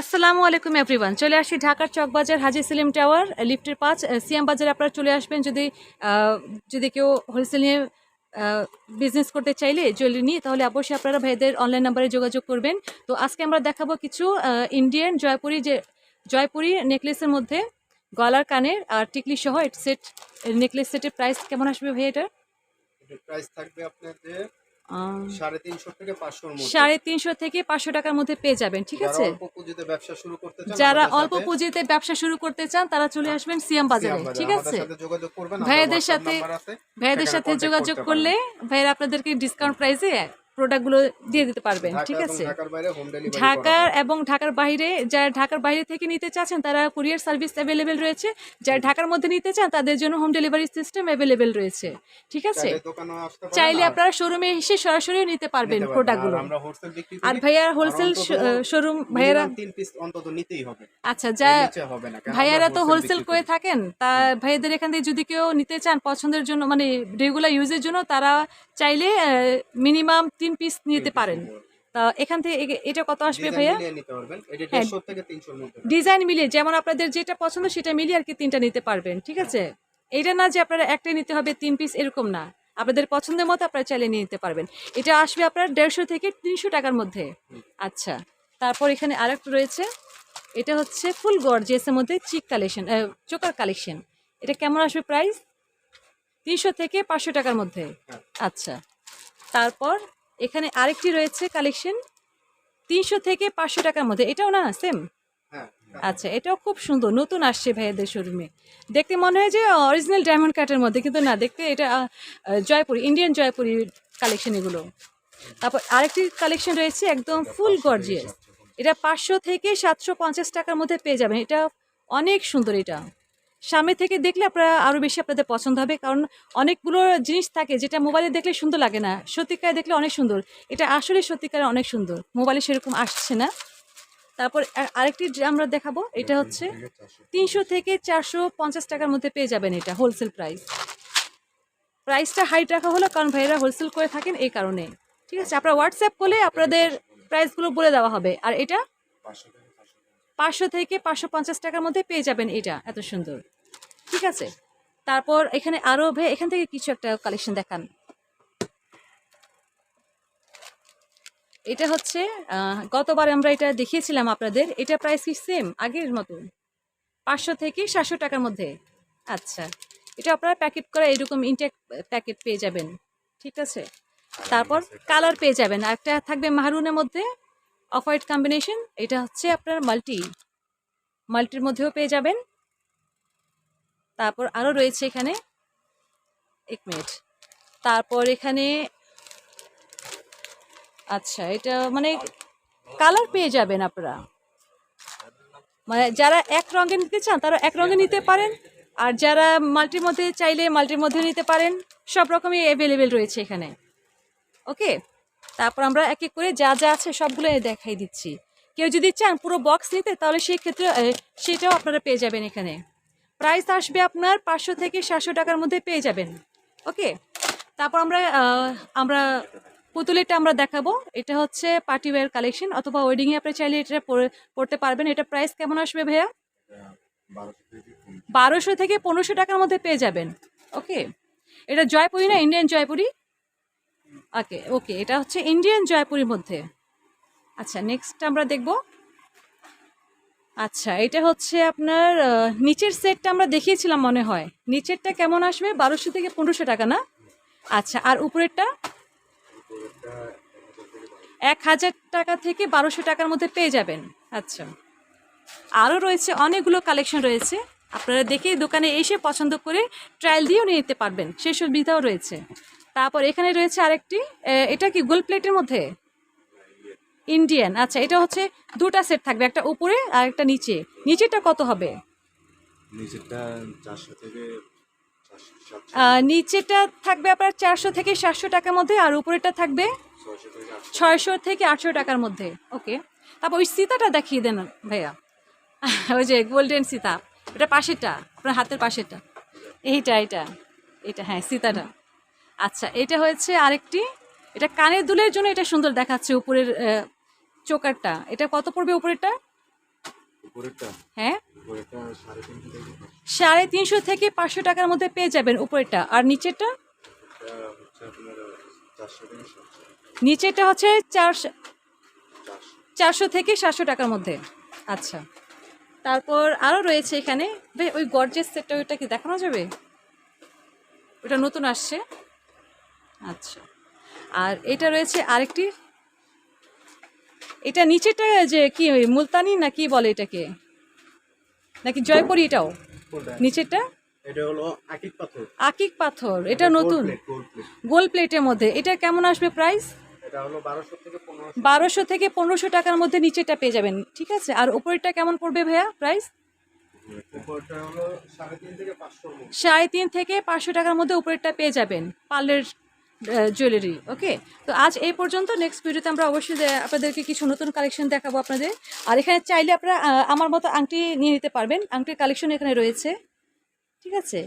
আসসালামু আলাইকুম এভরিওয়ান চলে আসি ঢাকার চকবাজার হাজি সেলিম টাওয়ার, লিফটের পাঁচ সিএম বাজারে আপনারা চলে আসবেন। যদি যদি কেউ হোলসেল নিয়ে বিজনেস করতে চাইলে জুয়েলারি নিয়ে, তাহলে অবশ্যই আপনারা ভাইদের অনলাইন নাম্বারে যোগাযোগ করবেন। তো আজকে আমরা দেখাবো কিছু ইন্ডিয়ান জয়পুরি যে, জয়পুরি নেকলেসের মধ্যে গলার কানের আর টিকলি সহ সেট নেকলেস সেটের প্রাইস কেমন আসবে ভাই এটা? এটার প্রাইস থাকবে আপনাদের সাড়ে তিনশো থেকে পাঁচশোর মধ্যে। সাড়ে তিনশো থেকে পাঁচশো টাকার মধ্যে পেয়ে যাবেন ঠিক আছে? ব্যবসা শুরু করতে যারা অল্প পুঁজিতে ব্যবসা শুরু করতে চান তারা চলে আসবেন সিএম বাজারে সিয়াম বাজার, ঠিক আছে? ভাইয়াদের সাথে- ভাইয়াদের সাথে যোগাযোগ করলে ভাইয়েরা আপনাদেরকে ডিসকাউন্ট প্রাইসে প্রোডাক্টগুলো দিয়ে দিতে পারবেন ঠিক আছে? ঢাকার এবং ঢাকার বাইরে যারা ঢাকার বাইরে থেকে নিতে চাচ্ছেন তারা কুরিয়ার সার্ভিস অ্যাভেলেবেল রয়েছে। যারা ঢাকার মধ্যে নিতে চান তাদের জন্য হোম ডেলিভারি সিস্টেম অ্যাভেলেবেল রয়েছে ঠিক আছে? চাইলে আপনারা শোরুমে এসে সরাসরি নিতে পারবেন প্রোডাক্টগুলো আর ভাইয়ার হোলসেল শোরুম ভাইয়ারা আচ্ছা যা ভাইয়ারা তো হোলসেল করে থাকেন তা ভাইয়াদের এখান থেকে যদি কেউ নিতে চান পছন্দের জন্য মানে রেগুলার ইউজের জন্য তারা চাইলে মিনিমাম তিন পিস নিতে পারেন। তা এখান থেকে এটা কত আসবে ভাইয়া? এটা হ্যাঁ। 150 থেকে 300 এর মধ্যে ডিজাইন মিলিয়ে যেমন আপনাদের যেটা পছন্দ সেটা মিলিয়ে আর কি তিনটা নিতে পারবেন ঠিক আছে? এটা না যে আপনারা একটাই নিতে হবে তিন পিস এরকম না। আপনাদের পছন্দের মতো আপনারা চাইলে নিয়ে নিতে পারবেন। এটা আসবে আপনার দেড়শো থেকে তিনশো টাকার মধ্যে। আচ্ছা তারপর এখানে আরেকটা রয়েছে। এটা হচ্ছে ফুল গর্জিয়াসের মধ্যে চিক কালেকশন চোকার কালেকশন এটা কেমন আসবে প্রাইস তিনশো থেকে পাঁচশো টাকার মধ্যে। হ্যাঁ। আচ্ছা তারপর এখানে আরেকটি রয়েছে কালেকশন তিনশো থেকে পাঁচশো টাকার মধ্যে। এটাও না সেম হ্যাঁ আচ্ছা এটাও খুব সুন্দর নতুন আসছে ভাইয়াদের শোরুমে দেখতে মনে হয় যে অরিজিনাল ডায়মন্ড কাটের মধ্যে কিন্তু না দেখতে এটা জয়পুরি ইন্ডিয়ান জয়পুরি কালেকশন এগুলো। তারপর আরেকটি কালেকশন রয়েছে একদম ফুল গর্জিয়াস এটা পাঁচশো থেকে সাতশো পঞ্চাশ টাকার মধ্যে পেয়ে যাবেন। এটা অনেক সুন্দর এটা। সামনে থেকে দেখলে আপনারা আরও বেশি আপনাদের পছন্দ হবে। কারণ অনেকগুলো জিনিস থাকে যেটা মোবাইলে দেখলে সুন্দর লাগে না। সত্যিকারে দেখলে অনেক সুন্দর। এটা আসলে সত্যিকারে অনেক সুন্দর। মোবাইলে সেরকম আসছে না। তারপর আরেকটি আমরা দেখাবো এটা হচ্ছে তিনশো থেকে চারশো পঞ্চাশ টাকার মধ্যে পেয়ে যাবেন এটা হোলসেল প্রাইস। প্রাইসটা হাইট রাখা হলো কারণ ভাইয়েরা হোলসেল করে থাকেন এই কারণে। ঠিক আছে? আপনারা হোয়াটসঅ্যাপ করলে আপনাদের প্রাইসগুলো বলে দেওয়া হবে। আর এটা পাঁচশো থেকে পাঁচশো পঞ্চাশ টাকার মধ্যে পেয়ে যাবেন এটা। এত সুন্দর। ঠিক আছে? তারপর এখানে আরও ভাই এখান থেকে কিছু একটা কালেকশন দেখান। এটা হচ্ছে গতবার আমরা এটা দেখিয়েছিলাম আপনাদের, এটা প্রাইস কি সেম আগের মতো পাঁচশো থেকে সাতশো টাকার মধ্যে। আচ্ছা এটা আপনারা প্যাকেট করা এরকম ইনটেক প্যাকেট পেয়ে যাবেন। ঠিক আছে? তারপর কালার পেয়ে যাবেন। একটা থাকবে মাহরুনের মধ্যে অফ হোয়াইট কম্বিনেশন এটা হচ্ছে আপনার মাল্টি মাল্টির মধ্যেও পেয়ে যাবেন। তারপর আরও রয়েছে এখানে এক মিনিট। তারপর এখানে আচ্ছা এটা মানে কালার পেয়ে যাবেন আপনারা। মানে যারা এক রঙে নিতে চান, তারা এক রঙে নিতে পারেন। আর যারা মাল্টির মধ্যে চাইলে মাল্টির মধ্যে নিতে পারেন, সব রকমই অ্যাভেলেবেল রয়েছে এখানে। ওকে? তারপর আমরা এক এক করে যা যা আছে সবগুলো দেখাই দিচ্ছি। কেউ যদি চান পুরো বক্স নিতে, তাহলে সেই ক্ষেত্রে সেটাও আপনারা পেয়ে যাবেন এখানে। প্রাইস আসবে আপনার পাঁচশো থেকে সাতশো টাকার মধ্যে পেয়ে যাবেন। ওকে? তারপর আমরা আমরা পুতুলেরটা আমরা দেখাবো। এটা হচ্ছে পার্টি ওয়্যার কালেকশন অথবা ওয়েডিংয়ে আপনি চাইলে এটা পড়তে পারবেন। এটা প্রাইস কেমন আসবে ভাইয়া? বারোশো থেকে পনেরোশো টাকার মধ্যে পেয়ে যাবেন। ওকে? এটা জয়পুরি না ইন্ডিয়ান জয়পুরি? ওকে ওকে। এটা হচ্ছে ইন্ডিয়ান জয়পুরির মধ্যে। আচ্ছা নেক্সট আমরা দেখব। আচ্ছা এটা হচ্ছে আপনার নিচের সেটটা আমরা দেখিয়েছিলাম মনে হয়। নিচেরটা কেমন আসবে? বারোশো থেকে পনেরোশো টাকা না? আচ্ছা আর উপরেরটা? এক হাজার টাকা থেকে বারোশো টাকার মধ্যে পেয়ে যাবেন। আচ্ছা আরও রয়েছে অনেকগুলো কালেকশন রয়েছে। আপনারা দেখে দোকানে এসে পছন্দ করে ট্রায়াল দিয়েও নিয়ে নিতে পারবেন। সেই সুবিধাও রয়েছে। তারপর এখানে রয়েছে আরেকটি এটা কি গোল প্লেটের মধ্যে? ইন্ডিয়ান আচ্ছা এটা হচ্ছে দুটা সেট থাকবে একটা উপরে আর একটা নিচে। নিচেটা কত হবে? নিচেরটা চারশো থেকে নিচেটা থাকবে আপনার চারশো থেকে সাতশো টাকার মধ্যে আর উপরেরটা থাকবে ছয়শো থেকে আটশো। টাকার মধ্যে। ওকে। তারপর ওই সীতাটা দেখিয়ে দেন ভাইয়া। ওই যে গোল্ডেন সীতা। এটা পাশেরটা আপনার হাতের পাশেরটা। এইটা এটা এটা হ্যাঁ সীতাটা। আচ্ছা এটা হয়েছে আরেকটি। এটা কানের দুলের জন্য এটা সুন্দর দেখাচ্ছে উপরের চোকারটা এটা কত পড়বে উপরেরটা? হ্যাঁ? সাড়ে তিনশো থেকে পাঁচশো। টাকার মধ্যে পেয়ে যাবেন উপরেরটা। আর নিচেরটা? নিচেরটা হচ্ছে চারশো চারশো। চারশো থেকে সাতশো টাকার মধ্যে। আচ্ছা। তারপর আরও রয়েছে এখানে। ভাই ওই গর্জেস সেটটা ওইটা কি দেখানো যাবে? ওটা নতুন আসছে। আচ্ছা। আর এটা রয়েছে আরেকটি এটা নিচেটা যে কি মুলতানি না কি বলে এটাকে? নাকি জয়পুরি এটাও? নিচেরটা? এটা হলো আকিক পাথর। আকিক পাথর এটা নতুন? গোল প্লেটের মধ্যে। এটা কেমন আসবে প্রাইস বারোশো থেকে পনেরোশো। টাকার মধ্যে নিচেটা পেয়ে যাবেন ঠিক আছে? আর উপরেরটা কেমন পড়বে ভাইয়া প্রাইস সাড়ে তিন থেকে পাঁচশো টাকার মধ্যে উপরেরটা পেয়ে যাবেন। পার্লের জুয়েলারি ওকে তো আজ এই পর্যন্ত নেক্সট ভিডিওতে আমরা অবশ্যই আপনাদেরকে কিছু নতুন কালেকশন দেখাবো আপনাদের। আর এখানে চাইলে আপনারা আমার মতো আংটি নিয়ে নিতে পারবেন। আংটির কালেকশন এখানে রয়েছে ঠিক আছে?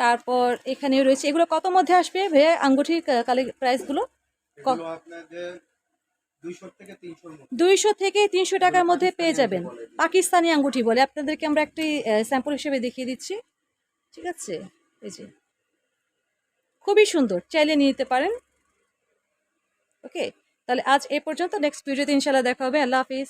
তারপর এখানে রয়েছে। এগুলো কত মধ্যে আসবে ভাইয়া আঙ্গুঠির প্রাইসগুলো এগুলো দুইশো থেকে দুইশো থেকে তিনশো টাকার মধ্যে পেয়ে যাবেন। পাকিস্তানি আঙ্গুঠি বলে। আপনাদেরকে আমরা একটি স্যাম্পল হিসেবে দেখিয়ে দিচ্ছি ঠিক আছে? এই যে খুবই সুন্দর। চাইলে নিয়ে নিতে পারেন। ওকে তাহলে আজ এ পর্যন্ত। নেক্সট ভিডিওতে ইনশাল্লাহ দেখা হবে। আল্লাহ হাফিজ।